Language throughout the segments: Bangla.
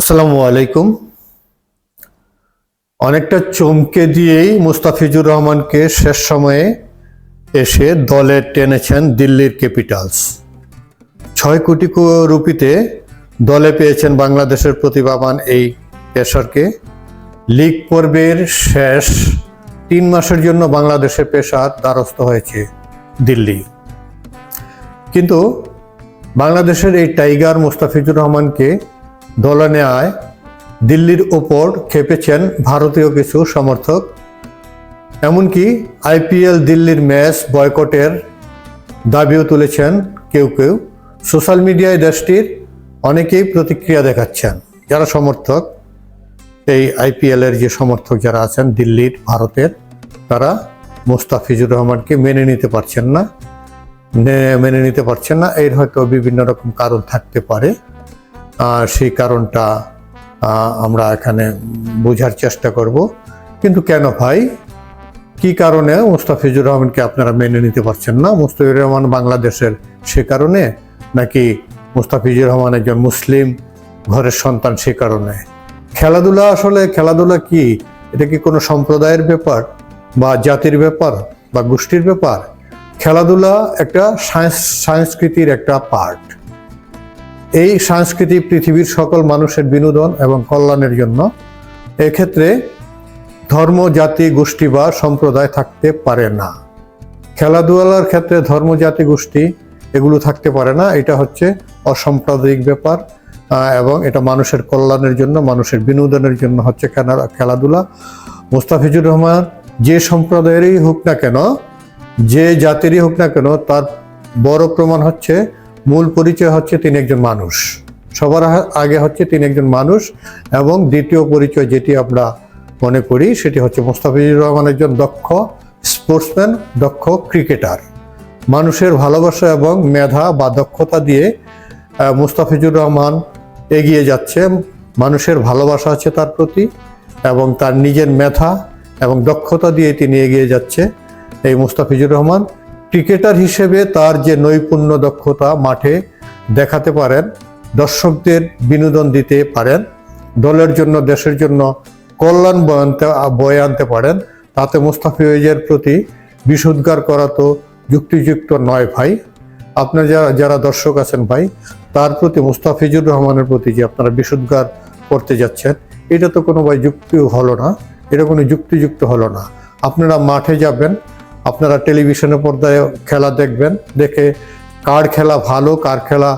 আসসালামু আলাইকুম। অনেকটা চমকে দিয়েই মুস্তাফিজুর রহমানকে শেষ সময়ে এসে দলে টেনেছেন দিল্লির ক্যাপিটালস। ছয় কোটি রুপিতে দলে পেয়েছেন বাংলাদেশের প্রতিভাবান এই পেশারকে লিগ পর্বের শেষ তিন মাসের জন্য বাংলাদেশের পেশার দ্বারস্থ হয়েছে দিল্লি। কিন্তু বাংলাদেশের এই টাইগার মুস্তাফিজুর রহমানকে দলে নেওয়ায় দিল্লির ওপর খেপেছেন ভারতীয় কিছু সমর্থক। এমনকি আইপিএল দিল্লির ম্যাচ বয়কটের দাবিও তুলেছেন কেউ কেউ। সোশ্যাল মিডিয়ায় দেশটির অনেকেই প্রতিক্রিয়া দেখাচ্ছেন। যারা সমর্থক, এই আইপিএল এর যে সমর্থক যারা আছেন দিল্লির, ভারতের, তারা মুস্তাফিজুর রহমানকে মেনে নিতে পারছেন না, মেনে নিতে পারছেন না। এর হয়তো বিভিন্ন রকম কারণ থাকতে পারে। সেই কারণটা আমরা এখানে বোঝার চেষ্টা করব। কিন্তু কেন ভাই? কি কারণে? মুস্তাফিজুর রহমানকে আপনারা মেনে নিতে পারছেন না? মুস্তাফিজুর রহমান বাংলাদেশের সে কারণে? নাকি মুস্তাফিজুর রহমান একজন মুসলিম ঘরের সন্তান সে কারণে? খেলাধুলা আসলে খেলাধুলা কি? এটা কি কোনো সম্প্রদায়ের ব্যাপার বা জাতির ব্যাপার বা গোষ্ঠীর ব্যাপার? খেলাধুলা একটা সাংস- সংস্কৃতির একটা পার্ট। এই সংস্কৃতি পৃথিবীর সকল মানুষের বিনোদন এবং কল্যাণের জন্য এক্ষেত্রে ধর্ম, জাতি, গোষ্ঠী বা সম্প্রদায় থাকতে পারে না। খেলাধুলার ক্ষেত্রে ধর্ম, জাতি, গোষ্ঠী এগুলো থাকতে পারে না। এটা হচ্ছে অসাম্প্রদায়িক ব্যাপার এবং এটা মানুষের কল্যাণের জন্য, মানুষের বিনোদনের জন্য হচ্ছে খেলা- খেলাধুলা। মুস্তাফিজুর রহমান, যে সম্প্রদায়েরই হোক না কেন, যে জাতিরই হোক না কেন, তার বড় প্রমাণ হচ্ছে মূল পরিচয় হচ্ছে তিনি একজন মানুষ। সবার আগে হচ্ছে তিনি একজন মানুষ এবং দ্বিতীয় পরিচয় যেটি আমরা মনে করি সেটি হচ্ছে মুস্তাফিজুর রহমান একজন দক্ষ স্পোর্টসম্যান দক্ষ ক্রিকেটার মানুষের ভালোবাসা এবং মেধা বা দক্ষতা দিয়ে মুস্তাফিজুর রহমান এগিয়ে যাচ্ছে। মানুষের ভালোবাসা আছে তার প্রতি এবং তার নিজের মেধা এবং দক্ষতা দিয়ে তিনি এগিয়ে যাচ্ছে। এই মুস্তাফিজুর রহমান ক্রিকেটার হিসেবে তার যে নৈপুণ্য দক্ষতা মাঠে দেখাতে পারেন, দর্শকদের বিনোদন দিতে পারেন, দলের জন্য, দেশের জন্য কল্যাণ বয়ে আনতে বয়ে আনতে পারেন, তাতে মুস্তাফিজের প্রতি বিশুদ্ধার করা তো যুক্তিযুক্ত নয় ভাই। আপনার যারা যারা দর্শক আছেন ভাই, তার প্রতি, মুস্তাফিজুর রহমানের প্রতি যে আপনারা বিশুদ্ধার করতে যাচ্ছেন, এটা তো কোনো ভাই যুক্তি হলো না, এটা কোনো যুক্তিযুক্ত হলো না। আপনারা মাঠে যাবেন আপনারা টেলিভিশনের পর্দায় খেলা দেখবেন, দেখে কার খেলা ভালো, কার খেলা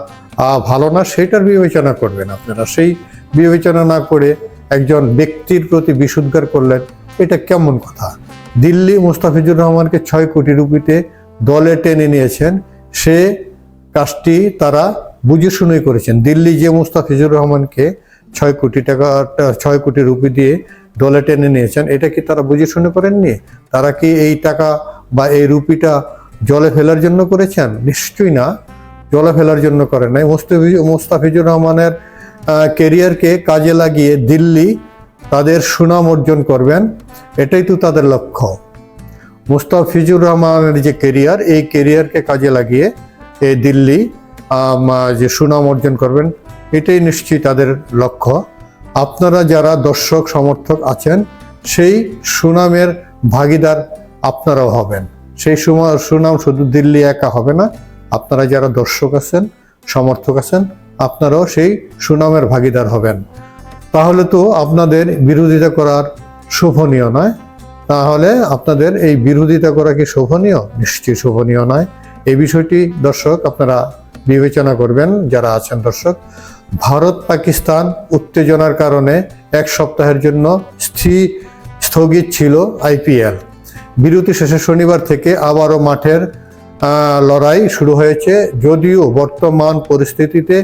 ভালো না সেটার বিবেচনা করবেন আপনারা। সেই বিবেচনা না করে একজন ব্যক্তির প্রতি বিশুদ্ধার করলেন, এটা কেমন কথা? দিল্লি মুস্তাফিজুর রহমানকে ছয় কোটি রুপিতে দলে টেনে নিয়েছেন, সে কাজটি তারা বুঝে শুনেই করেছেন। দিল্লি যে মুস্তাফিজুর রহমানকে ছয় কোটি টাকা, ছয় কোটি রুপি দিয়ে দলে টেনে নিয়েছেন, এটা কি তারা বুঝে শুনে করেননি? তারা কি এই টাকা বা এই রুপিটা জলে ফেলার জন্য করেছেন? নিশ্চয়ই না। জলে ফেলার জন্য করেন নাই। মুস্তাফিজুর মুস্তাফিজুর রহমানের কেরিয়ারকে কাজে লাগিয়ে দিল্লি তাদের সুনাম অর্জন করবেন। এটাই তো তাদের লক্ষ্য। মুস্তাফিজুর রহমানের যে কেরিয়ার এই কেরিয়ারকে কাজে লাগিয়ে এই দিল্লি যে সুনাম অর্জন করবেন, এটাই নিশ্চয়ই তাদের লক্ষ্য। আপনারা যারা দর্শক, সমর্থক আছেন, সেই সুনামের ভাগিদার আপনারাও হবেন। সেই সুমা- সুনাম শুধু দিল্লি একা হবে না, আপনারা যারা দর্শক আছেন, সমর্থক আছেন, আপনারাও সেই সুনামের ভাগিদার হবেন। তাহলে তো আপনাদের বিরোধিতা করার শোভনীয় নয়। তাহলে আপনাদের এই বিরোধিতা করা কি শোভনীয়? নিশ্চয়ই শোভনীয় নয়। এই বিষয়টি দর্শক আপনারা বিবেচনা করবেন, যারা আছেন দর্শক। ভারত পাকিস্তান উত্তেজনার কারণে এক সপ্তাহের জন্য স্থি- স্থগিত ছিল আইপিএল। বিরতি শেষে শনিবার থেকে আবারও মাঠের লড়াই শুরু হয়েছে। যদিও বর্তমান পরিস্থিতিতে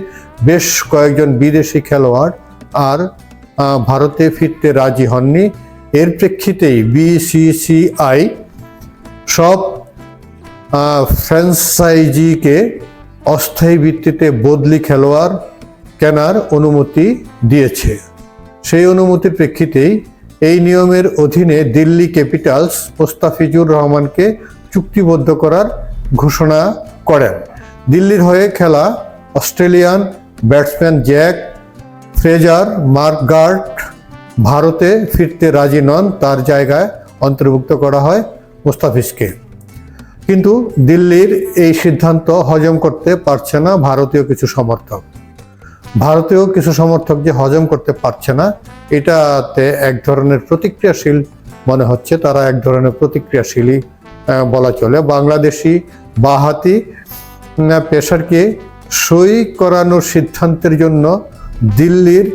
বেশ কয়েকজন বিদেশি খেলোয়াড় আর ভারতে ফিরতে রাজি হননি। এর প্রেক্ষিতেই বিসিসিআই সব ফ্র্যাঞ্চাইজিকে অস্থায়ী ভিত্তিতে বদলি খেলোয়াড় কেনার অনুমতি দিয়েছে। সেই অনুমতির প্রেক্ষিতেই এই নিয়মের অধীনে দিল্লি ক্যাপিটালস মোস্তাফিজুর রহমানকে চুক্তিবদ্ধ করার ঘোষণা করেন। দিল্লির হয়ে খেলা Australian batsman Jake Fraser, Mark McGurk ভারতে ফিরতে রাজি নন, তার জায়গায় অন্তর্ভুক্ত করা হয় মুস্তাফিজকে। কিন্তু দিল্লির এই সিদ্ধান্ত হজম করতে পারছে না ভারতীয় কিছু সমর্থক। ভারতীয় কিছু সমর্থক যে হজম করতে পারছে না, এটাতে এক ধরনের প্রতিক্রিয়াশীল মনে হচ্ছে, তারা এক ধরনের প্রতিক্রিয়াশীলই বলা চলে। বাংলাদেশি বাহাতি পেশারকে সই করানোর সিদ্ধান্তের জন্য দিল্লির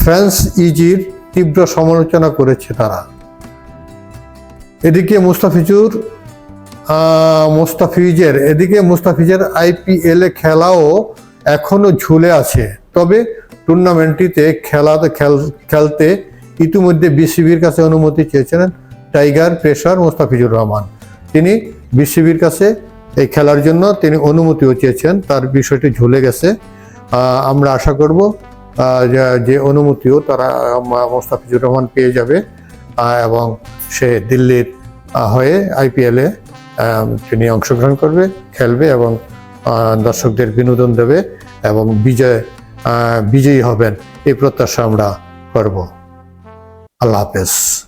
ফ্রান্স ইজির তীব্র সমালোচনা করেছে তারা। এদিকে মুস্তাফিজুর মুস্তাফিজের, এদিকে মুস্তাফিজের আইপিএলে খেলাও এখনও ঝুলে আছে। তবে টুর্নামেন্টটিতে খেল- খেলতে ইতিমধ্যে বিসিবির কাছে অনুমতি চেয়েছিলেন টাইগার পেসার মোস্তাফিজুর রহমান। তিনি বিসিবির কাছে এই খেলার জন্য তিনি অনুমতিও চেয়েছেন, তার বিষয়টি ঝুলে গেছে। আমরা আশা করব যে- অনুমতিও তারা মোস্তাফিজুর রহমান পেয়ে যাবে এবং সে দিল্লির হয়ে আইপিএলে তিনি অংশগ্রহণ করবে, খেলবে এবং দর্শকদের বিনোদন দেবে এবং বিজয় বিজয়ী হবেন। এই প্রত্যাশা আমরা করব। আল্লাহ হাফেজ।